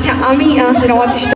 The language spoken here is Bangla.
আচ্ছা আমি গাওয়ার চেষ্টা